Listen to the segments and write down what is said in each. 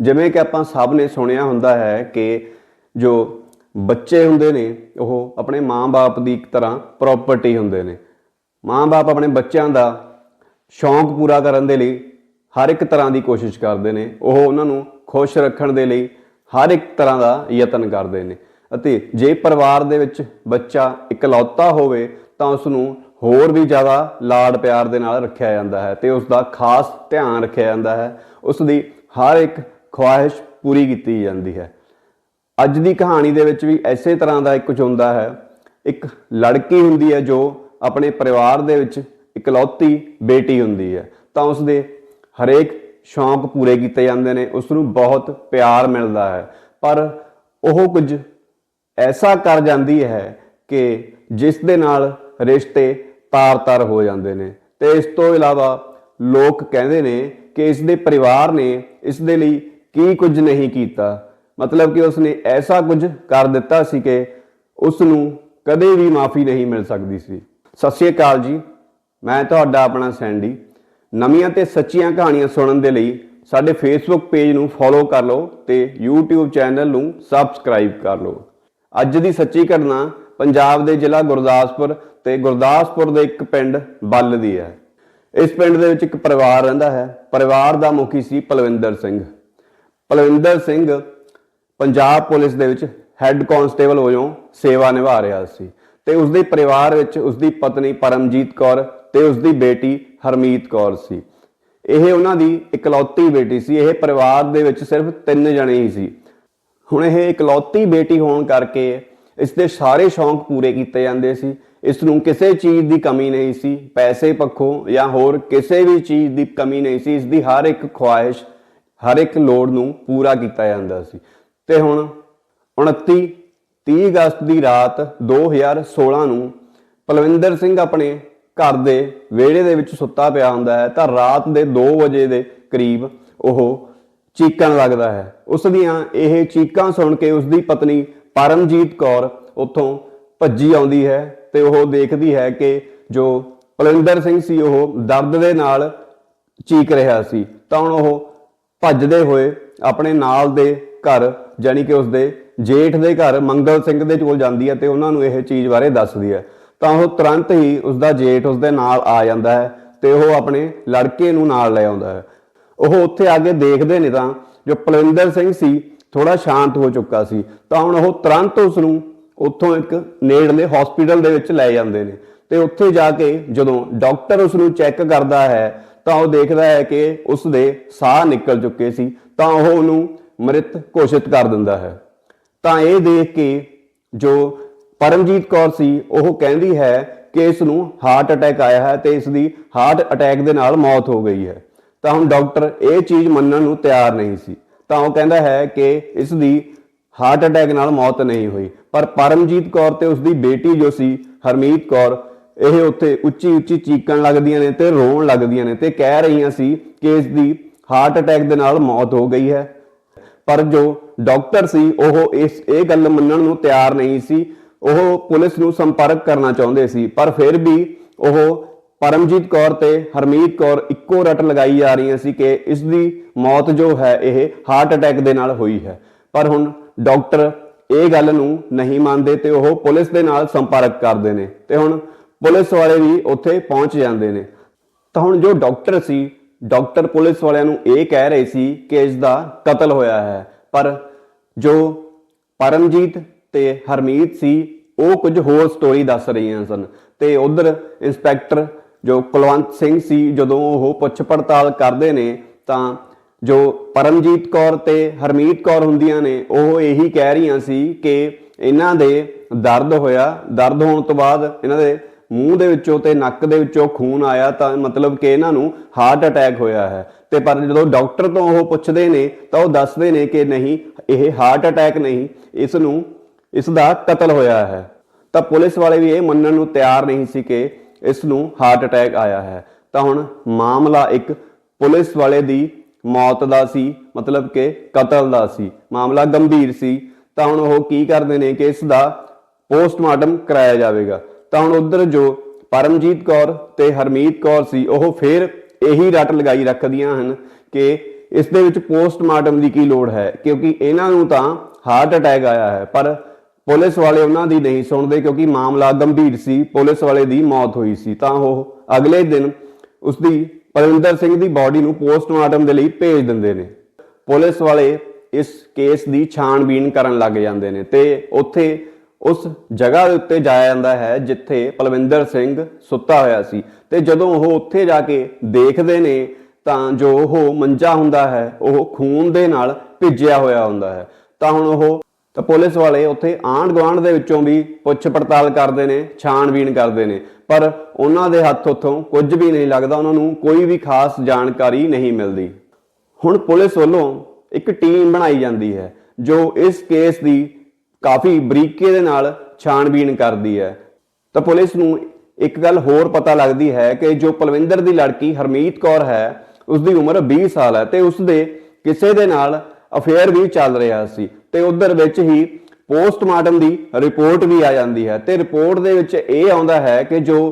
ਜਿਵੇਂ ਕਿ ਆਪਾਂ ਸਭ ਨੇ ਸੁਣਿਆ ਹੁੰਦਾ ਹੈ ਕਿ ਜੋ ਬੱਚੇ ਹੁੰਦੇ ਨੇ, ਉਹ ਆਪਣੇ ਮਾਂ-ਬਾਪ ਦੀ ਇੱਕ ਤਰ੍ਹਾਂ ਪ੍ਰਾਪਰਟੀ ਹੁੰਦੇ ਨੇ। ਮਾਂ-ਬਾਪ ਆਪਣੇ ਬੱਚਿਆਂ ਦਾ ਸ਼ੌਂਕ ਪੂਰਾ ਕਰਨ ਦੇ ਲਈ ਹਰ ਇੱਕ ਤਰ੍ਹਾਂ ਦੀ ਕੋਸ਼ਿਸ਼ ਕਰਦੇ ਨੇ। ਉਹ ਉਹਨਾਂ ਨੂੰ ਖੁਸ਼ ਰੱਖਣ ਦੇ ਲਈ ਹਰ ਇੱਕ ਤਰ੍ਹਾਂ ਦਾ ਯਤਨ ਕਰਦੇ ਨੇ। ਅਤੇ ਜੇ ਪਰਿਵਾਰ ਦੇ ਵਿੱਚ ਬੱਚਾ ਇਕਲੌਤਾ ਹੋਵੇ, ਤਾਂ ਉਸ ਨੂੰ ਹੋਰ ਵੀ ਜ਼ਿਆਦਾ ਲਾਡ ਪਿਆਰ ਦੇ ਨਾਲ ਰੱਖਿਆ ਜਾਂਦਾ ਹੈ ਤੇ ਉਸ ਦਾ ਖਾਸ ਧਿਆਨ ਰੱਖਿਆ ਜਾਂਦਾ ਹੈ। ਉਸ ਦੀ ਹਰ ਇੱਕ ਖੁਆਇਸ਼ ਪੂਰੀ ਕੀਤੀ ਜਾਂਦੀ ਹੈ। ਅੱਜ ਦੀ ਕਹਾਣੀ ਦੇ ਵਿੱਚ ਵੀ ਐਸੇ ਤਰ੍ਹਾਂ ਦਾ ਇੱਕ ਕੁਝ ਹੁੰਦਾ ਹੈ। ਇੱਕ ਲੜਕੀ ਹੁੰਦੀ ਹੈ ਜੋ ਆਪਣੇ ਪਰਿਵਾਰ ਦੇ ਵਿੱਚ ਇਕਲੌਤੀ ਬੇਟੀ ਹੁੰਦੀ ਹੈ। ਤਾਂ ਉਸ ਦੇ ਹਰੇਕ ਸ਼ੌਂਕ ਪੂਰੇ ਕੀਤੇ ਜਾਂਦੇ ਨੇ ਉਸ ਨੂੰ ਬਹੁਤ ਪਿਆਰ ਮਿਲਦਾ ਹੈ। ਪਰ ਉਹ ਕੁਝ ਐਸਾ ਕਰ ਜਾਂਦੀ ਹੈ ਕਿ ਜਿਸ ਦੇ ਨਾਲ ਰਿਸ਼ਤੇ ਤਾਰ-ਤਾਰ ਹੋ ਜਾਂਦੇ ਨੇ। ਤੇ ਇਸ ਤੋਂ ਇਲਾਵਾ ਲੋਕ ਕਹਿੰਦੇ ਨੇ ਕਿ ਇਸ ਦੇ ਪਰਿਵਾਰ ਨੇ ਇਸ ਦੇ ਲਈ ਕੀ ਕੁਝ ਨਹੀਂ ਕੀਤਾ। ਮਤਲਬ ਕਿ ਉਸਨੇ ਐਸਾ ਕੁਝ ਕਰ ਦਿੱਤਾ ਸੀ ਕਿ ਉਸ ਨੂੰ ਕਦੇ ਵੀ ਮਾਫੀ ਨਹੀਂ ਮਿਲ ਸਕਦੀ ਸੀ। ਸਤਿ ਸ਼੍ਰੀ ਅਕਾਲ ਜੀ, ਮੈਂ ਤੁਹਾਡਾ ਆਪਣਾ ਸੈਂਡੀ। ਨਵੀਆਂ ਤੇ ਸੱਚੀਆਂ ਕਹਾਣੀਆਂ ਸੁਣਨ ਦੇ ਲਈ ਸਾਡੇ ਫੇਸਬੁੱਕ ਪੇਜ ਨੂੰ ਫੋਲੋ ਕਰ ਲਓ ਤੇ YouTube ਚੈਨਲ ਨੂੰ ਸਬਸਕ੍ਰਾਈਬ ਕਰ ਲਓ। ਅੱਜ ਦੀ ਸੱਚੀ ਘਟਨਾ ਪੰਜਾਬ ਦੇ ਜ਼ਿਲ੍ਹਾ ਗੁਰਦਾਸਪੁਰ ਤੇ ਗੁਰਦਾਸਪੁਰ ਦੇ ਇੱਕ ਪਿੰਡ ਬੱਲ ਦੀ ਹੈ। ਇਸ ਪਿੰਡ ਦੇ ਵਿੱਚ ਇੱਕ ਪਰਿਵਾਰ ਰਹਿੰਦਾ ਹੈ। ਪਰਿਵਾਰ ਦਾ ਮੁਖੀ ਸੀ ਪਲਵਿੰਦਰ ਸਿੰਘ। ਪਲਵਿੰਦਰ ਸਿੰਘ ਪੰਜਾਬ ਪੁਲਿਸ ਦੇ ਵਿੱਚ ਹੈੱਡ ਕਾਂਸਟੇਬਲ ਵਜੋਂ ਸੇਵਾ ਨਿਭਾ ਰਿਹਾ ਸੀ ਤੇ ਉਸ ਦੇ ਪਰਿਵਾਰ ਵਿੱਚ ਉਸ ਦੀ ਪਤਨੀ ਪਰਮਜੀਤ ਕੌਰ ਤੇ ਉਸ ਦੀ ਬੇਟੀ ਹਰਮੀਤ ਕੌਰ ਸੀ। ਇਹ ਉਹਨਾਂ ਦੀ ਇਕਲੌਤੀ ਬੇਟੀ ਸੀ। ਇਹ ਪਰਿਵਾਰ ਦੇ ਵਿੱਚ ਸਿਰਫ ਤਿੰਨ ਜਣੇ ਹੀ ਸੀ। ਹੁਣ ਇਹ ਇਕਲੌਤੀ ਬੇਟੀ ਹੋਣ ਕਰਕੇ ਇਸ ਦੇ ਸਾਰੇ ਸ਼ੌਂਕ ਪੂਰੇ ਕੀਤੇ ਜਾਂਦੇ ਸੀ। ਇਸ ਨੂੰ ਕਿਸੇ ਚੀਜ਼ ਦੀ ਕਮੀ ਨਹੀਂ ਸੀ। ਪੈਸੇ ਪੱਖੋਂ ਜਾਂ ਹੋਰ ਕਿਸੇ ਵੀ ਚੀਜ਼ ਦੀ ਕਮੀ ਨਹੀਂ ਸੀ। ਇਸ ਦੀ ਹਰ ਇੱਕ ਖੁਆਇਸ਼ ਹਰ ਇੱਕ ਲੋੜ ਨੂੰ ਪੂਰਾ ਕੀਤਾ ਜਾਂਦਾ ਸੀ। ਤੇ ਹੁਣ 29 30 ਅਗਸਤ ਦੀ ਰਾਤ 2016 ਨੂੰ ਪਲਵਿੰਦਰ ਸਿੰਘ ਆਪਣੇ ਘਰ ਦੇ ਵਿਹੜੇ ਦੇ ਵਿੱਚ ਸੁੱਤਾ ਪਿਆ ਹੁੰਦਾ ਹੈ ਤਾਂ ਰਾਤ ਦੇ 2 ਵਜੇ ਦੇ ਕਰੀਬ ਉਹ ਚੀਕਣ ਲੱਗਦਾ ਹੈ। ਉਸ ਦੀਆਂ ਇਹ ਚੀਕਾਂ ਸੁਣ ਕੇ ਉਸ ਦੀ ਪਤਨੀ ਪਰਮਜੀਤ ਕੌਰ ਉੱਥੋਂ ਭੱਜੀ ਆਉਂਦੀ ਹੈ ਤੇ ਉਹ ਦੇਖਦੀ ਹੈ ਕਿ ਜੋ ਪਲਵਿੰਦਰ ਸਿੰਘ ਸੀ ਉਹ ਦਰਦ ਦੇ ਨਾਲ ਚੀਕ ਰਿਹਾ ਸੀ। ਤਾਂ ਹੁਣ ਉਹ ਭੱਜਦੇ ਹੋਏ ਆਪਣੇ ਨਾਲ ਦੇ ਘਰ ਜਾਨੀ ਕਿ ਉਸਦੇ ਜੇਠ ਦੇ ਘਰ, ਮੰਗਲ ਸਿੰਘ ਦੇ ਕੋਲ ਜਾਂਦੀ ਹੈ ਤੇ ਉਹਨਾਂ ਨੂੰ ਇਹ ਚੀਜ਼ ਬਾਰੇ ਦੱਸਦੀ ਹੈ। ਤਾਂ ਉਹ ਤੁਰੰਤ ਹੀ ਉਸਦਾ ਜੇਠ ਉਸਦੇ ਨਾਲ ਆ ਜਾਂਦਾ ਹੈ ਤੇ ਉਹ ਆਪਣੇ ਲੜਕੇ ਨੂੰ ਨਾਲ ਲੈ ਆਉਂਦਾ ਹੈ। ਉਹ ਉੱਥੇ ਆ ਕੇ ਦੇਖਦੇ ਨੇ ਤਾਂ ਜੋ ਪਲਵਿੰਦਰ ਸਿੰਘ ਸੀ ਥੋੜਾ ਸ਼ਾਂਤ ਹੋ ਚੁੱਕਾ ਸੀ। ਤਾਂ ਹੁਣ ਉਹ ਤੁਰੰਤ ਉਸ ਨੂੰ ਉੱਥੋਂ ਇੱਕ ਨੇੜਲੇ ਹਸਪੀਟਲ ਦੇ ਵਿੱਚ ਲੈ ਜਾਂਦੇ ਨੇ। ਤੇ ਉੱਥੇ ਜਾ ਕੇ ਜਦੋਂ ਡਾਕਟਰ ਉਸ ਨੂੰ ਚੈੱਕ ਕਰਦਾ ਹੈ ਤਾਂ ਉਹ ਦੇਖਦਾ ਹੈ ਕਿ ਉਸ ਦੇ ਸਾਹ ਨਿਕਲ ਚੁੱਕੇ ਸੀ, ਤਾਂ ਉਹ ਉਹਨੂੰ ਮ੍ਰਿਤ ਘੋਸ਼ਿਤ ਕਰ ਦਿੰਦਾ ਹੈ। ਤਾਂ ਇਹ ਦੇਖ ਕੇ ਜੋ ਪਰਮਜੀਤ ਕੌਰ ਸੀ, ਉਹ ਕਹਿੰਦੀ ਹੈ ਕਿ ਇਸ ਨੂੰ ਹਾਰਟ ਅਟੈਕ ਆਇਆ ਹੈ ਤੇ ਇਸ ਦੀ ਹਾਰਟ ਅਟੈਕ ਦੇ ਨਾਲ ਮੌਤ ਹੋ ਗਈ ਹੈ। ਤਾਂ ਹੁਣ ਡਾਕਟਰ ਇਹ ਚੀਜ਼ ਮੰਨਣ ਨੂੰ ਤਿਆਰ ਨਹੀਂ ਸੀ। ਤਾਂ ਉਹ ਕਹਿੰਦਾ ਹੈ ਕਿ ਇਸ ਦੀ ਹਾਰਟ ਅਟੈਕ ਨਾਲ ਮੌਤ ਨਹੀਂ ਹੋਈ। ਪਰ ਪਰਮਜੀਤ ਕੌਰ ਤੇ ਉਸ ਦੀ ਬੇਟੀ ਜੋ ਸੀ, ਹਰਮੀਤ ਕੌਰ ਇਹ ਉੱਥੇ ਉੱਚੀ ਉੱਚੀ ਚੀਕਣ ਲੱਗਦੀਆਂ ਨੇ ਤੇ ਰੋਣ ਲੱਗਦੀਆਂ ਨੇ ਤੇ ਕਹਿ ਰਹੀਆਂ ਸੀ ਕਿ ਇਸ ਦੀ ਹਾਰਟ ਅਟੈਕ ਦੇ ਨਾਲ ਮੌਤ ਹੋ ਗਈ ਹੈ। ਪਰ ਜੋ ਡਾਕਟਰ ਸੀ, ਉਹ ਇਸ, ਇਹ ਗੱਲ ਮੰਨਣ ਨੂੰ ਤਿਆਰ ਨਹੀਂ ਸੀ। ਉਹ ਪੁਲਿਸ ਨੂੰ ਸੰਪਰਕ ਕਰਨਾ ਚਾਹੁੰਦੇ ਸੀ, ਪਰ ਫਿਰ ਵੀ ਉਹ ਪਰਮਜੀਤ ਕੌਰ ਤੇ ਹਰਮੀਤ ਕੌਰ ਇੱਕੋ ਰਟ ਲਗਾਈ ਜਾ ਰਹੀਆਂ ਸੀ ਕਿ ਇਸ ਦੀ ਮੌਤ ਜੋ ਹੈ, ਇਹ ਹਾਰਟ ਅਟੈਕ ਦੇ ਨਾਲ ਹੋਈ ਹੈ। ਪਰ ਹੁਣ ਡਾਕਟਰ ਇਹ ਗੱਲ ਨੂੰ ਨਹੀਂ ਮੰਨਦੇ ਤੇ ਉਹ ਪੁਲਿਸ ਦੇ ਨਾਲ ਸੰਪਰਕ ਕਰਦੇ ਨੇ। ਤੇ ਹੁਣ ਪੁਲਿਸ ਵਾਲੇ ਵੀ ਉੱਥੇ ਪਹੁੰਚ ਜਾਂਦੇ ਨੇ। ਤਾਂ ਹੁਣ ਜੋ ਡਾਕਟਰ ਸੀ, ਡਾਕਟਰ ਪੁਲਿਸ ਵਾਲਿਆਂ ਨੂੰ ਇਹ ਕਹਿ ਰਹੇ ਸੀ ਕਿ ਇਸ ਦਾ ਕਤਲ ਹੋਇਆ ਹੈ। ਪਰ ਜੋ ਪਰਮਜੀਤ ਤੇ ਹਰਮੀਤ ਸੀ, ਉਹ ਕੁਝ ਹੋਰ ਸਟੋਰੀ ਦੱਸ ਰਹੀਆਂ ਸਨ। ਤੇ ਉਧਰ ਇੰਸਪੈਕਟਰ ਜੋ ਕੁਲਵੰਤ ਸਿੰਘ ਸੀ, ਜਦੋਂ ਉਹ ਪੁੱਛ ਪੜਤਾਲ ਕਰਦੇ ਨੇ, ਤਾਂ ਜੋ ਪਰਮਜੀਤ ਕੌਰ ਤੇ ਹਰਮੀਤ ਕੌਰ ਹੁੰਦੀਆਂ ਨੇ, ਉਹ ਇਹੀ ਕਹਿ ਰਹੀਆਂ ਸੀ ਕਿ ਇਹਨਾਂ ਦੇ ਦਰਦ ਹੋਇਆ। ਦਰਦ ਹੋਣ ਤੋਂ ਬਾਅਦ ਇਹਨਾਂ ਦੇ ਮੂੰਹ ਦੇ ਵਿੱਚੋਂ ਤੇ ਨੱਕ ਦੇ ਵਿੱਚੋਂ ਖੂਨ ਆਇਆ ਤਾਂ ਮਤਲਬ ਕਿ ਇਹਨਾਂ ਨੂੰ ਹਾਰਟ ਅਟੈਕ ਹੋਇਆ ਹੈ। ਤੇ ਪਰ ਜਦੋਂ ਡਾਕਟਰ ਤੋਂ ਉਹ ਪੁੱਛਦੇ ਨੇ, ਤਾਂ ਉਹ ਦੱਸਦੇ ਨੇ ਕਿ ਨਹੀਂ, ਇਹ ਹਾਰਟ ਅਟੈਕ ਨਹੀਂ, ਇਸ ਨੂੰ, ਇਸ ਦਾ ਕਤਲ ਹੋਇਆ ਹੈ। ਤਾਂ ਪੁਲਿਸ ਵਾਲੇ ਵੀ ਇਹ ਮੰਨਣ ਨੂੰ ਤਿਆਰ ਨਹੀਂ ਸੀ ਕਿ ਇਸ ਨੂੰ ਹਾਰਟ ਅਟੈਕ ਆਇਆ ਹੈ। ਤਾਂ ਹੁਣ ਮਾਮਲਾ ਇੱਕ ਪੁਲਿਸ ਵਾਲੇ ਦੀ ਮੌਤ ਦਾ ਸੀ, ਮਤਲਬ ਕਿ ਕਤਲ ਦਾ ਸੀ। ਮਾਮਲਾ ਗੰਭੀਰ ਸੀ। ਤਾਂ ਹੁਣ ਉਹ ਕੀ ਕਰਦੇ ਨੇ ਕਿ ਇਸ ਦਾ ਪੋਸਟਮਾਰਟਮ ਕਰਾਇਆ ਜਾਵੇਗਾ। ਤਾਂ ਹੁਣ ਉਧਰ ਜੋ ਪਰਮਜੀਤ ਕੌਰ ਤੇ ਹਰਮੀਤ ਕੌਰ ਸੀ, ਉਹ ਫੇਰ ਇਹੀ ਰੱਟ ਲਗਾਈ ਰੱਖਦੀਆਂ ਹਨ ਕਿ ਇਸ ਦੇ ਵਿੱਚ ਪੋਸਟਮਾਰਟਮ ਦੀ ਕੀ ਲੋੜ ਹੈ, ਕਿਉਂਕਿ ਇਹਨਾਂ ਨੂੰ ਤਾਂ ਹਾਰਟ ਅਟੈਕ ਆਇਆ ਹੈ, ਪਰ ਪੁਲਿਸ ਵਾਲੇ ਉਹਨਾਂ ਦੀ ਨਹੀਂ ਸੁਣਦੇ ਕਿਉਂਕਿ ਮਾਮਲਾ ਗੰਭੀਰ ਸੀ, ਪੁਲਿਸ ਵਾਲੇ ਦੀ ਮੌਤ ਹੋਈ ਸੀ, ਤਾਂ ਉਹ ਅਗਲੇ ਦਿਨ ਉਸ ਦੀ ਪਰਵਿੰਦਰ ਸਿੰਘ ਦੀ ਬਾਡੀ ਨੂੰ ਪੋਸਟਮਾਰਟਮ ਦੇ ਲਈ ਭੇਜ ਦਿੰਦੇ ਨੇ। ਪੁਲਿਸ ਵਾਲੇ ਇਸ ਕੇਸ ਦੀ ਛਾਣਬੀਣ ਕਰਨ ਲੱਗ ਜਾਂਦੇ ਨੇ ਤੇ ਉੱਥੇ ਉਸ ਜਗ੍ਹਾ ਦੇ ਉੱਤੇ ਜਾਇਆ ਜਾਂਦਾ ਹੈ ਜਿੱਥੇ ਪਲਵਿੰਦਰ ਸਿੰਘ ਸੁੱਤਾ ਹੋਇਆ ਸੀ। ਤੇ ਜਦੋਂ ਉਹ ਉੱਥੇ ਜਾ ਕੇ ਦੇਖਦੇ ਨੇ, ਤਾਂ ਜੋ ਉਹ ਮੰਜਾ ਹੁੰਦਾ ਹੈ, ਉਹ ਖੂਨ ਦੇ ਨਾਲ ਭਿੱਜਿਆ ਹੋਇਆ ਹੁੰਦਾ ਹੈ। ਤਾਂ ਹੁਣ ਉਹ ਤਾਂ ਪੁਲਿਸ ਵਾਲੇ ਉੱਥੇ ਆਂਢ ਗੁਆਂਢ ਦੇ ਵਿੱਚੋਂ ਵੀ ਪੁੱਛ ਪੜਤਾਲ ਕਰਦੇ ਨੇ, ਛਾਣਬੀਣ ਕਰਦੇ ਨੇ। ਪਰ ਉਹਨਾਂ ਦੇ ਹੱਥ ਉੱਥੋਂ ਕੁਝ ਵੀ ਨਹੀਂ ਲੱਗਦਾ, ਉਹਨਾਂ ਨੂੰ ਕੋਈ ਵੀ ਖਾਸ ਜਾਣਕਾਰੀ ਨਹੀਂ ਮਿਲਦੀ। ਹੁਣ ਪੁਲਿਸ ਵੱਲੋਂ ਇੱਕ ਟੀਮ ਬਣਾਈ ਜਾਂਦੀ ਹੈ, ਜੋ ਇਸ ਕੇਸ ਦੀ ਕਾਫੀ ਬਰੀਕੇ ਦੇ ਨਾਲ ਛਾਣਬੀਣ ਕਰਦੀ ਹੈ। ਤਾਂ ਪੁਲਿਸ ਨੂੰ ਇੱਕ ਗੱਲ ਹੋਰ ਪਤਾ ਲੱਗਦੀ ਹੈ ਕਿ ਜੋ ਪਲਵਿੰਦਰ ਦੀ ਲੜਕੀ ਹਰਮੀਤ ਕੌਰ ਹੈ ਉਸ ਦੀ ਉਮਰ 20 ਸਾਲ ਹੈ ਤੇ ਉਸ ਦੇ ਕਿਸੇ ਦੇ ਨਾਲ ਅਫੇਅਰ ਵੀ ਚੱਲ ਰਿਹਾ ਸੀ ਤੇ ਉਧਰ ਵਿੱਚ ਹੀ ਪੋਸਟਮਾਰਟਮ ਦੀ ਰਿਪੋਰਟ ਵੀ ਆ ਜਾਂਦੀ ਹੈ ਤੇ ਰਿਪੋਰਟ ਦੇ ਵਿੱਚ ਇਹ ਆਉਂਦਾ ਹੈ ਕਿ ਜੋ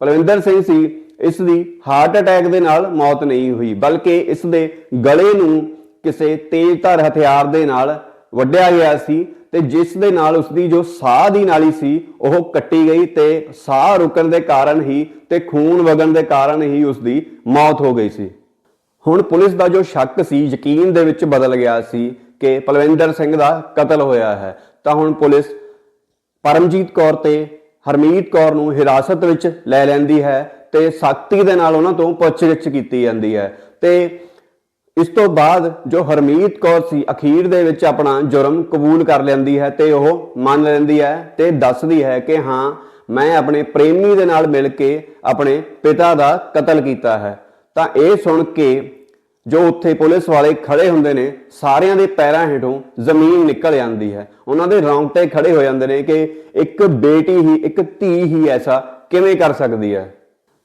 ਪਲਵਿੰਦਰ ਸਿੰਘ ਸੀ, ਇਸ ਦੀ ਹਾਰਟ ਅਟੈਕ ਦੇ ਨਾਲ ਮੌਤ ਨਹੀਂ ਹੋਈ, ਬਲਕਿ ਇਸ ਦੇ ਗਲੇ ਨੂੰ ਕਿਸੇ ਤੇਜ਼ਧਾਰ ਹਥਿਆਰ ਦੇ ਨਾਲ ਵੱਢਿਆ ਗਿਆ ਸੀ ਤੇ ਜਿਸ ਦੇ ਨਾਲ ਉਸਦੀ ਜੋ ਸਾਹ ਦੀ ਨਾਲੀ ਸੀ, ਉਹ ਕੱਟੀ ਗਈ ਤੇ ਸਾਹ ਰੁਕਣ ਦੇ ਕਾਰਨ ਹੀ ਤੇ ਖੂਨ ਵਗਣ ਦੇ ਕਾਰਨ ਹੀ ਉਸਦੀ ਮੌਤ ਹੋ ਗਈ ਸੀ। ਹੁਣ ਪੁਲਿਸ ਦਾ ਜੋ ਸ਼ੱਕ ਸੀ, ਯਕੀਨ ਦੇ ਵਿੱਚ ਬਦਲ ਗਿਆ ਸੀ ਕਿ ਪਲਵਿੰਦਰ ਸਿੰਘ ਦਾ ਕਤਲ ਹੋਇਆ ਹੈ। ਤਾਂ ਹੁਣ ਪੁਲਿਸ ਪਰਮਜੀਤ ਕੌਰ ਤੇ ਹਰਮੀਤ ਕੌਰ ਨੂੰ ਹਿਰਾਸਤ ਵਿੱਚ ਲੈ ਲੈਂਦੀ ਹੈ ਤੇ ਸਖਤੀ ਦੇ ਨਾਲ ਉਹਨਾਂ ਤੋਂ ਪੁੱਛਗਿੱਛ ਕੀਤੀ ਜਾਂਦੀ ਹੈ ਤੇ ਇਸ ਤੋਂ ਬਾਅਦ ਜੋ ਹਰਮੀਤ ਕੌਰ ਸੀ, ਅਖੀਰ ਦੇ ਵਿੱਚ ਆਪਣਾ ਜੁਰਮ ਕਬੂਲ ਕਰ ਲੈਂਦੀ ਹੈ ਤੇ ਉਹ ਮੰਨ ਲੈਂਦੀ ਹੈ ਤੇ ਦੱਸਦੀ ਹੈ ਕਿ ਹਾਂ, ਮੈਂ ਆਪਣੇ ਪ੍ਰੇਮੀ ਦੇ ਨਾਲ ਮਿਲ ਕੇ ਆਪਣੇ ਪਿਤਾ ਦਾ ਕਤਲ ਕੀਤਾ ਹੈ। ਤਾਂ ਇਹ ਸੁਣ ਕੇ ਜੋ ਉੱਥੇ ਪੁਲਿਸ ਵਾਲੇ ਖੜੇ ਹੁੰਦੇ ਨੇ, ਸਾਰਿਆਂ ਦੇ ਪੈਰਾਂ ਹੇਠੋਂ ਜ਼ਮੀਨ ਨਿਕਲ ਜਾਂਦੀ ਹੈ। ਉਹਨਾਂ ਦੇ ਰੌਂਗਟੇ ਖੜੇ ਹੋ ਜਾਂਦੇ ਨੇ ਕਿ ਇੱਕ ਬੇਟੀ ਹੀ, ਇੱਕ ਧੀ ਹੀ ਐਸਾ ਕਿਵੇਂ ਕਰ ਸਕਦੀ ਹੈ?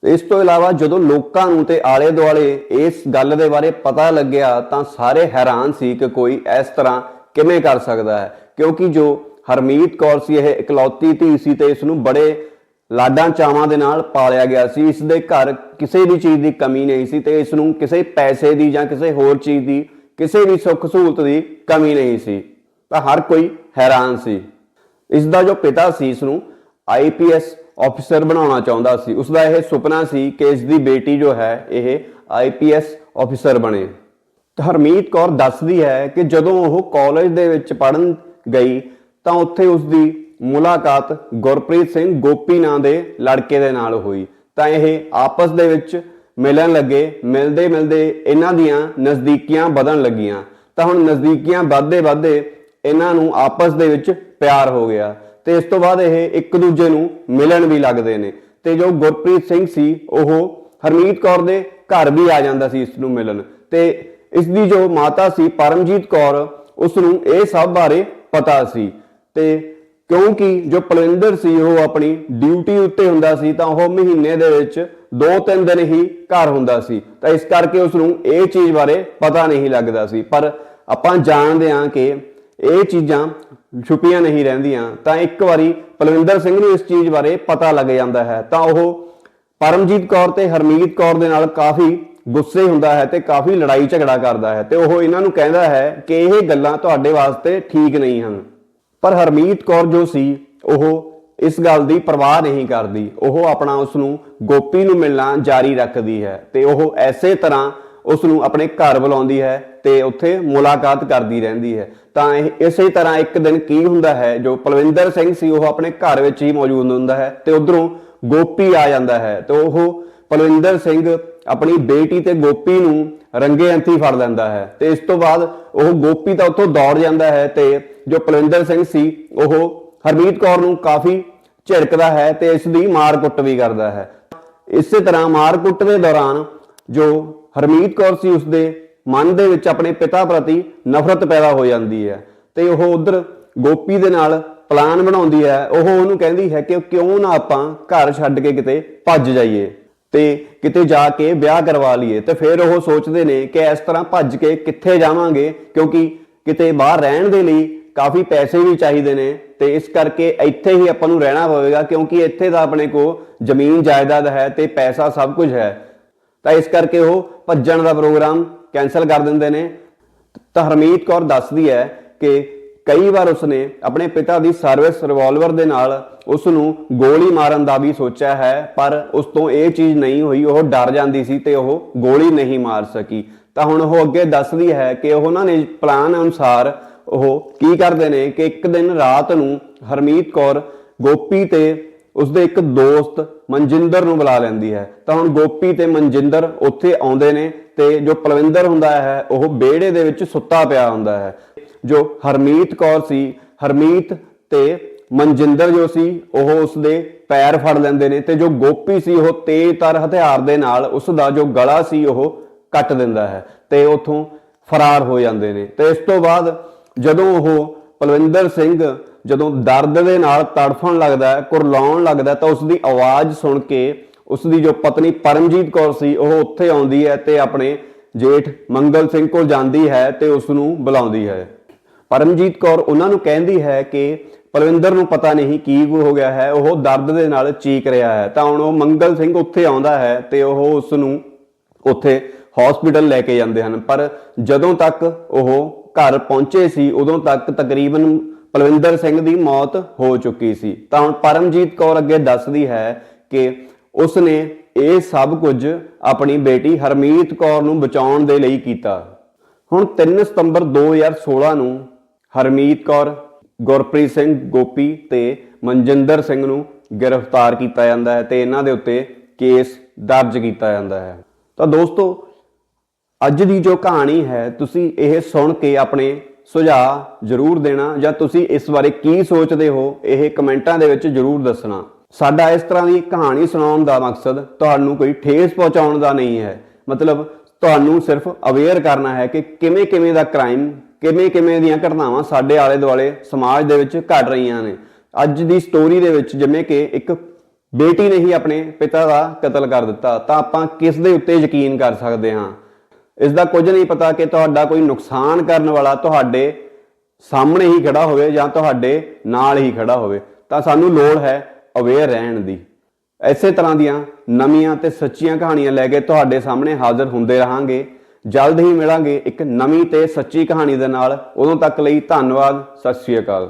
ਇਸ ਤੋਂ ਇਲਾਵਾ ਜਦੋਂ ਲੋਕਾਂ ਨੂੰ ਤੇ ਆਲੇ ਦੁਆਲੇ ਇਸ ਗੱਲ ਦੇ ਬਾਰੇ ਪਤਾ ਲੱਗਿਆ ਤਾਂ ਸਾਰੇ ਹੈਰਾਨ ਸੀ ਕਿ ਕੋਈ ਇਸ ਤਰ੍ਹਾਂ ਕਿਵੇਂ ਕਰ ਸਕਦਾ ਹੈ। ਕਿਉਂਕਿ ਜੋ ਹਰਮੀਤ ਕੌਰ ਸੀ, ਇਹ ਇਕਲੌਤੀ ਧੀ ਸੀ ਤੇ ਇਸ ਨੂੰ ਬੜੇ ਲਾਡਾਂ ਚਾਵਾਂ ਦੇ ਨਾਲ ਪਾਲਿਆ ਗਿਆ ਸੀ। ਇਸ ਦੇ ਘਰ ਕਿਸੇ ਵੀ ਚੀਜ਼ ਦੀ ਕਮੀ ਨਹੀਂ ਸੀ ਤੇ ਇਸ ਨੂੰ ਕਿਸੇ ਪੈਸੇ ਦੀ ਜਾਂ ਕਿਸੇ ਹੋਰ ਚੀਜ਼ ਦੀ, ਕਿਸੇ ਵੀ ਸੁੱਖ ਸਹੂਲਤ ਦੀ ਕਮੀ ਨਹੀਂ ਸੀ। ਤਾਂ ਹਰ ਕੋਈ ਹੈਰਾਨ ਸੀ। ਇਸ ਦਾ ਜੋ ਪਿਤਾ ਸੀ, ਇਸ ਨੂੰ ਆਈਪੀਐਸ ਅਫਸਰ ਬਣਾਉਣਾ ਚਾਹੁੰਦਾ ਸੀ। ਉਸ ਦਾ ਇਹ ਸੁਪਨਾ ਸੀ ਕਿ ਇਸ ਦੀ ਬੇਟੀ ਜੋ ਹੈ, ਇਹ ਆਈਪੀਐਸ ਅਫਸਰ ਬਣੇ। ਹਰਮੀਤ ਕੌਰ ਦੱਸਦੀ ਹੈ ਕਿ ਜਦੋਂ ਉਹ ਕਾਲਜ ਦੇ ਵਿੱਚ ਪੜਨ ਗਈ, ਤਾਂ ਉੱਥੇ ਉਸ ਦੀ ਮੁਲਾਕਾਤ ਗੁਰਪ੍ਰੀਤ ਸਿੰਘ ਗੋਪੀ ਨਾਂ ਦੇ ਲੜਕੇ ਦੇ ਨਾਲ ਹੋਈ। ਤਾਂ ਇਹ ਆਪਸ ਦੇ ਵਿੱਚ ਮਿਲਣ ਲੱਗੇ। ਮਿਲਦੇ ਮਿਲਦੇ ਇਹਨਾਂ ਦੀਆਂ ਨਜ਼ਦੀਕੀਆਂ ਵਧਣ ਲੱਗੀਆਂ। ਤਾਂ ਹੁਣ ਨਜ਼ਦੀਕੀਆਂ ਵੱਧਦੇ ਵੱਧਦੇ ਇਹਨਾਂ ਨੂੰ ਆਪਸ ਦੇ ਵਿੱਚ ਪਿਆਰ ਹੋ ਗਿਆ। ਤੇ ਇਸ ਤੋਂ ਬਾਅਦ ਇਹ ਇੱਕ ਦੂਜੇ ਨੂੰ ਮਿਲਣ ਵੀ ਲੱਗਦੇ ਨੇ। ਤੇ ਜੋ ਗੁਰਪ੍ਰੀਤ ਸਿੰਘ ਸੀ, ਉਹ ਹਰਮੀਤ ਕੌਰ ਦੇ ਘਰ ਵੀ ਆ ਜਾਂਦਾ ਸੀ ਇਸ ਨੂੰ ਮਿਲਣ। ਤੇ ਇਸ ਦੀ ਜੋ ਮਾਤਾ ਸੀ, ਪਰਮਜੀਤ ਕੌਰ, ਉਸ ਨੂੰ ਇਹ ਸਭ ਬਾਰੇ ਪਤਾ ਸੀ। ਤੇ ਕਿਉਂਕਿ ਜੋ ਪਲਵਿੰਦਰ ਸੀ, ਉਹ ਆਪਣੀ ਡਿਊਟੀ ਉੱਤੇ ਹੁੰਦਾ ਸੀ, ਤਾਂ ਉਹ ਮਹੀਨੇ ਦੇ ਵਿੱਚ 2-3 ਦਿਨ ਹੀ ਘਰ ਹੁੰਦਾ ਸੀ। ਤਾਂ ਇਸ ਕਰਕੇ ਉਸ ਨੂੰ ਇਹ ਚੀਜ਼ ਬਾਰੇ ਪਤਾ ਨਹੀਂ ਲੱਗਦਾ ਸੀ। ਪਰ ਆਪਾਂ ਜਾਣਦੇ ਹਾਂ ਕਿ ਇਹ ਚੀਜ਼ਾਂ ਛੁਪੀਆਂ ਨਹੀਂ ਰਹਿੰਦੀਆਂ, ਤਾਂ ਇੱਕ ਵਾਰੀ ਪਲਵਿੰਦਰ ਸਿੰਘ ਨੂੰ ਇਸ ਚੀਜ਼ ਬਾਰੇ ਪਤਾ ਲੱਗ ਜਾਂਦਾ ਹੈ। ਤਾਂ ਉਹ ਪਰਮਜੀਤ ਕੌਰ ਤੇ ਹਰਮੀਤ ਕੌਰ ਦੇ ਨਾਲ ਕਾਫੀ ਗੁੱਸੇ ਹੁੰਦਾ ਹੈ ਤੇ ਕਾਫੀ ਲੜਾਈ ਝਗੜਾ ਕਰਦਾ ਹੈ ਤੇ ਉਹ ਇਹਨਾਂ ਨੂੰ ਕਹਿੰਦਾ ਹੈ ਕਿ ਇਹ ਗੱਲਾਂ ਤੁਹਾਡੇ ਵਾਸਤੇ ਠੀਕ ਨਹੀਂ ਹਨ। ਪਰ ਹਰਮੀਤ ਕੌਰ ਜੋ ਸੀ, ਉਹ ਇਸ ਗੱਲ ਦੀ ਪਰਵਾਹ ਨਹੀਂ ਕਰਦੀ। ਉਹ ਆਪਣਾ ਉਸ ਨੂੰ ਗੋਪੀ ਨੂੰ ਮਿਲਣਾ ਜਾਰੀ ਰੱਖਦੀ ਹੈ ਤੇ ਉਹ ਐਸੇ ਤਰ੍ਹਾਂ ਉਸ ਨੂੰ ਆਪਣੇ ਘਰ ਬੁਲਾਉਂਦੀ ਹੈ ਤੇ ਉੱਥੇ ਮੁਲਾਕਾਤ ਕਰਦੀ ਰਹਿੰਦੀ ਹੈ। ਤਾਂ ਇਹ ਇਸੇ ਤਰ੍ਹਾਂ ਇੱਕ ਦਿਨ ਕੀ ਹੁੰਦਾ ਹੈ, ਜੋ ਪਲਵਿੰਦਰ ਸਿੰਘ ਸੀ, ਉਹ ਆਪਣੇ ਘਰ ਵਿੱਚ ਹੀ ਮੌਜੂਦ ਹੁੰਦਾ ਹੈ ਤੇ ਉਧਰੋਂ ਗੋਪੀ ਆ ਜਾਂਦਾ ਹੈ ਤੇ ਉਹ ਪਲਵਿੰਦਰ ਸਿੰਘ ਆਪਣੀ ਬੇਟੀ ਤੇ ਗੋਪੀ ਨੂੰ ਰੰਗੇ ਅੰਤੀ ਫੜ ਲੈਂਦਾ ਹੈ ਤੇ ਇਸ ਤੋਂ ਬਾਅਦ ਉਹ ਗੋਪੀ ਤਾਂ ਉੱਥੋਂ ਦੌੜ ਜਾਂਦਾ ਹੈ ਤੇ ਜੋ ਪਲਵਿੰਦਰ ਸਿੰਘ ਸੀ, ਉਹ ਹਰਮੀਤ ਕੌਰ ਨੂੰ ਕਾਫੀ ਝਿੜਕਦਾ ਹੈ ਤੇ ਇਸ ਦੀ ਮਾਰ ਕੁੱਟ ਵੀ ਕਰਦਾ ਹੈ। ਇਸੇ ਤਰ੍ਹਾਂ ਮਾਰ ਕੁੱਟ ਦੇ ਦੌਰਾਨ ਜੋ ਹਰਮੀਤ ਕੌਰ ਸੀ ਉਸਦੇ ਮਨ ਦੇ ਵਿੱਚ ਆਪਣੇ ਪਿਤਾ ਪ੍ਰਤੀ ਨਫ਼ਰਤ ਪੈਦਾ ਹੋ ਜਾਂਦੀ ਹੈ ਤੇ ਉਹ ਉਧਰ ਗੋਪੀ ਦੇ ਨਾਲ ਪਲਾਨ ਬਣਾਉਂਦੀ ਹੈ, ਉਹ ਉਹਨੂੰ ਕਹਿੰਦੀ ਹੈ ਕਿ ਕਿਉਂ ਨਾ ਆਪਾਂ ਘਰ ਛੱਡ ਕੇ ਕਿਤੇ ਭੱਜ ਜਾਈਏ ਤੇ ਕਿਤੇ ਜਾ ਕੇ ਵਿਆਹ ਕਰਵਾ ਲਈਏ। ਤੇ ਫਿਰ ਉਹ ਸੋਚਦੇ ਨੇ ਕਿ ਇਸ ਤਰ੍ਹਾਂ ਭੱਜ ਕੇ ਕਿੱਥੇ ਜਾਵਾਂਗੇ, ਕਿਉਂਕਿ ਕਿਤੇ ਬਾਹਰ ਰਹਿਣ ਦੇ ਲਈ ਕਾਫੀ ਪੈਸੇ ਵੀ ਚਾਹੀਦੇ ਨੇ ਤੇ ਇਸ ਕਰਕੇ ਇੱਥੇ ਹੀ ਆਪਾਂ ਨੂੰ ਰਹਿਣਾ ਪਵੇਗਾ, ਕਿਉਂਕਿ ਇੱਥੇ ਤਾਂ ਆਪਣੇ ਕੋ ਜ਼ਮੀਨ ਜਾਇਦਾਦ ਹੈ ਤੇ ਪੈਸਾ ਸਭ ਕੁਝ ਹੈ। ਤਾਂ ਇਸ ਕਰਕੇ ਉਹ ਭੱਜਣ ਦਾ ਪ੍ਰੋਗਰਾਮ ਕੈਨਸਲ ਕਰ ਦਿੰਦੇ ਨੇ। ਤਾਂ ਹਰਮੀਤ ਕੌਰ ਦੱਸਦੀ ਹੈ ਕਿ ਕਈ ਵਾਰ ਉਸਨੇ ਆਪਣੇ ਪਿਤਾ ਦੀ ਸਰਵਿਸ ਰਿਵਾਲਵਰ ਦੇ ਨਾਲ ਉਸ ਨੂੰ ਗੋਲੀ ਮਾਰਨ ਦਾ ਵੀ ਸੋਚਿਆ ਹੈ, ਪਰ ਉਸ ਤੋਂ ਇਹ ਚੀਜ਼ ਨਹੀਂ ਹੋਈ। ਉਹ ਡਰ ਜਾਂਦੀ ਸੀ ਤੇ ਉਹ ਗੋਲੀ ਨਹੀਂ ਮਾਰ ਸਕੀ। ਤਾਂ ਹੁਣ ਉਹ ਅੱਗੇ ਦੱਸਦੀ ਹੈ ਕਿ ਉਹਨਾਂ ਨੇ ਪਲਾਨ ਅਨੁਸਾਰ ਉਹ ਕੀ ਕਰਦੇ ਨੇ ਕਿ ਇੱਕ ਦਿਨ ਰਾਤ ਨੂੰ ਹਰਮੀਤ ਕੌਰ ਗੋਪੀ ਤੇ ਉਸਦੇ ਇੱਕ ਦੋਸਤ ਮਨਜਿੰਦਰ ਨੂੰ ਬੁਲਾ ਲੈਂਦੀ ਹੈ। ਤਾਂ ਹੁਣ ਗੋਪੀ ਤੇ ਮਨਜਿੰਦਰ ਉੱਥੇ ਆਉਂਦੇ ਨੇ ਤੇ ਜੋ ਪਲਵਿੰਦਰ ਹੁੰਦਾ ਹੈ, ਉਹ ਵਿਹੜੇ ਦੇ ਵਿੱਚ ਸੁੱਤਾ ਪਿਆ ਹੁੰਦਾ ਹੈ। ਜੋ ਹਰਮੀਤ ਕੌਰ ਸੀ, ਹਰਮੀਤ ਤੇ ਮਨਜਿੰਦਰ ਜੋ ਸੀ, ਉਹ ਉਸਦੇ ਪੈਰ ਫੜ ਲੈਂਦੇ ਨੇ ਤੇ ਜੋ ਗੋਪੀ ਸੀ, ਉਹ ਤੇਜ਼ਤਰ ਹਥਿਆਰ ਦੇ ਨਾਲ ਉਸ ਦਾ ਜੋ ਗਲਾ ਸੀ, ਉਹ ਕੱਟ ਦਿੰਦਾ ਹੈ ਤੇ ਉੱਥੋਂ ਫਰਾਰ ਹੋ ਜਾਂਦੇ ਨੇ। ਤੇ ਇਸ ਤੋਂ ਬਾਅਦ ਜਦੋਂ ਉਹ ਪਲਵਿੰਦਰ ਸਿੰਘ ਜਦੋਂ ਦਰਦ ਦੇ ਨਾਲ ਤੜਫਣ ਲੱਗਦਾ ਕੁਰਲਾਉਣ ਲੱਗਦਾ ਤਾਂ ਉਸ ਦੀ ਆਵਾਜ਼ ਸੁਣ ਕੇ ਉਸ ਦੀ ਜੋ ਪਤਨੀ ਪਰਮਜੀਤ ਕੌਰ ਸੀ, ਉਹ ਉੱਥੇ ਆਉਂਦੀ ਹੈ ਤੇ ਆਪਣੇ ਜੇਠ ਮੰਗਲ ਸਿੰਘ ਕੋਲ ਜਾਂਦੀ ਹੈ ਤੇ ਉਸ ਨੂੰ ਬੁਲਾਉਂਦੀ ਹੈ। ਪਰਮਜੀਤ ਕੌਰ ਉਹਨਾਂ ਨੂੰ ਕਹਿੰਦੀ ਹੈ ਕਿ ਪਲਵਿੰਦਰ ਨੂੰ ਪਤਾ ਨਹੀਂ ਕੀ ਹੋ ਗਿਆ ਹੈ, ਉਹ ਦਰਦ ਦੇ ਨਾਲ ਚੀਕ ਰਿਹਾ ਹੈ। ਤਾਂ ਹੁਣ ਉਹ ਮੰਗਲ ਸਿੰਘ ਉੱਥੇ ਆਉਂਦਾ ਹੈ ਤੇ ਉਹ ਉਸ ਨੂੰ ਉੱਥੇ ਹਸਪੀਟਲ ਲੈ ਕੇ ਜਾਂਦੇ ਹਨ। ਪਰ ਜਦੋਂ ਤੱਕ ਉਹ ਘਰ ਪਹੁੰਚੇ ਸੀ, ਉਦੋਂ ਤੱਕ ਤਕਰੀਬਨ ਪਲਵਿੰਦਰ ਸਿੰਘ ਦੀ ਮੌਤ ਹੋ ਚੁੱਕੀ ਸੀ। ਤਾਂ ਹੁਣ ਪਰਮਜੀਤ ਕੌਰ ਅੱਗੇ ਦੱਸਦੀ ਹੈ ਕਿ ਉਸ ਨੇ ਇਹ ਸਭ ਕੁਝ ਆਪਣੀ ਬੇਟੀ ਹਰਮੀਤ ਕੌਰ ਨੂੰ ਬਚਾਉਣ ਦੇ ਲਈ ਕੀਤਾ। ਹੁਣ 3 ਸਤੰਬਰ 2016 ਨੂੰ ਹਰਮੀਤ ਕੌਰ, ਗੁਰਪ੍ਰੀਤ ਸਿੰਘ ਗੋਪੀ ਤੇ ਮਨਜਿੰਦਰ ਸਿੰਘ ਨੂੰ ਗ੍ਰਿਫਤਾਰ ਕੀਤਾ ਜਾਂਦਾ ਹੈ ਤੇ ਇਹਨਾਂ ਦੇ ਉੱਤੇ ਕੇਸ ਦਰਜ ਕੀਤਾ ਜਾਂਦਾ ਹੈ। ਤਾਂ ਦੋਸਤੋ, ਅੱਜ ਦੀ ਜੋ ਕਹਾਣੀ ਹੈ, ਤੁਸੀਂ ਇਹ ਸੁਣ ਕੇ ਆਪਣੇ ਸੁਝਾਅ ਜ਼ਰੂਰ ਦੇਣਾ ਜਾਂ ਤੁਸੀਂ ਇਸ ਬਾਰੇ ਕੀ ਸੋਚਦੇ ਹੋ, ਇਹ ਕਮੈਂਟਾਂ ਦੇ ਵਿੱਚ ਜ਼ਰੂਰ ਦੱਸਣਾ। ਸਾਡਾ ਇਸ ਤਰ੍ਹਾਂ ਦੀ ਕਹਾਣੀ ਸੁਣਾਉਣ ਦਾ ਮਕਸਦ ਤੁਹਾਨੂੰ ਕੋਈ ਠੇਸ ਪਹੁੰਚਾਉਣ ਦਾ ਨਹੀਂ ਹੈ। ਮਤਲਬ ਤੁਹਾਨੂੰ ਸਿਰਫ ਅਵੇਅਰ ਕਰਨਾ ਹੈ ਕਿ ਕਿਵੇਂ ਕਿਵੇਂ ਦਾ ਕ੍ਰਾਈਮ ਕਿਵੇਂ ਕਿਵੇਂ ਦੀਆਂ ਘਟਨਾਵਾਂ ਸਾਡੇ ਆਲੇ ਦੁਆਲੇ ਸਮਾਜ ਦੇ ਵਿੱਚ ਘਟ ਰਹੀਆਂ ਨੇ। ਅੱਜ ਦੀ ਸਟੋਰੀ ਦੇ ਵਿੱਚ ਜਿਵੇਂ ਕਿ ਇੱਕ ਬੇਟੀ ਨੇ ਹੀ ਆਪਣੇ ਪਿਤਾ ਦਾ ਕਤਲ ਕਰ ਦਿੱਤਾ, ਤਾਂ ਆਪਾਂ ਕਿਸ ਦੇ ਉੱਤੇ ਯਕੀਨ ਕਰ ਸਕਦੇ ਹਾਂ? ਇਸ ਦਾ ਕੁਝ ਨਹੀਂ ਪਤਾ ਕਿ ਤੁਹਾਡਾ ਕੋਈ ਨੁਕਸਾਨ ਕਰਨ ਵਾਲਾ ਤੁਹਾਡੇ ਸਾਹਮਣੇ ਹੀ ਖੜਾ ਹੋਵੇ ਜਾਂ ਤੁਹਾਡੇ ਨਾਲ ਹੀ ਖੜਾ ਹੋਵੇ, ਤਾਂ ਸਾਨੂੰ ਲੋੜ ਹੈ ਅਵੇਅਰ ਰਹਿਣ ਦੀ। ਐਸੇ ਤਰ੍ਹਾਂ ਦੀਆਂ ਨਵੀਆਂ ਤੇ ਸੱਚੀਆਂ ਕਹਾਣੀਆਂ ਲੈ ਕੇ ਤੁਹਾਡੇ ਸਾਹਮਣੇ ਹਾਜ਼ਰ ਹੁੰਦੇ ਰਹਾਂਗੇ। ਜਲਦ ਹੀ ਮਿਲਾਂਗੇ ਇੱਕ ਨਵੀਂ ਤੇ ਸੱਚੀ ਕਹਾਣੀ ਦੇ ਨਾਲ। ਉਦੋਂ ਤੱਕ ਲਈ ਧੰਨਵਾਦ, ਸਤਿ ਸ਼੍ਰੀ ਅਕਾਲ।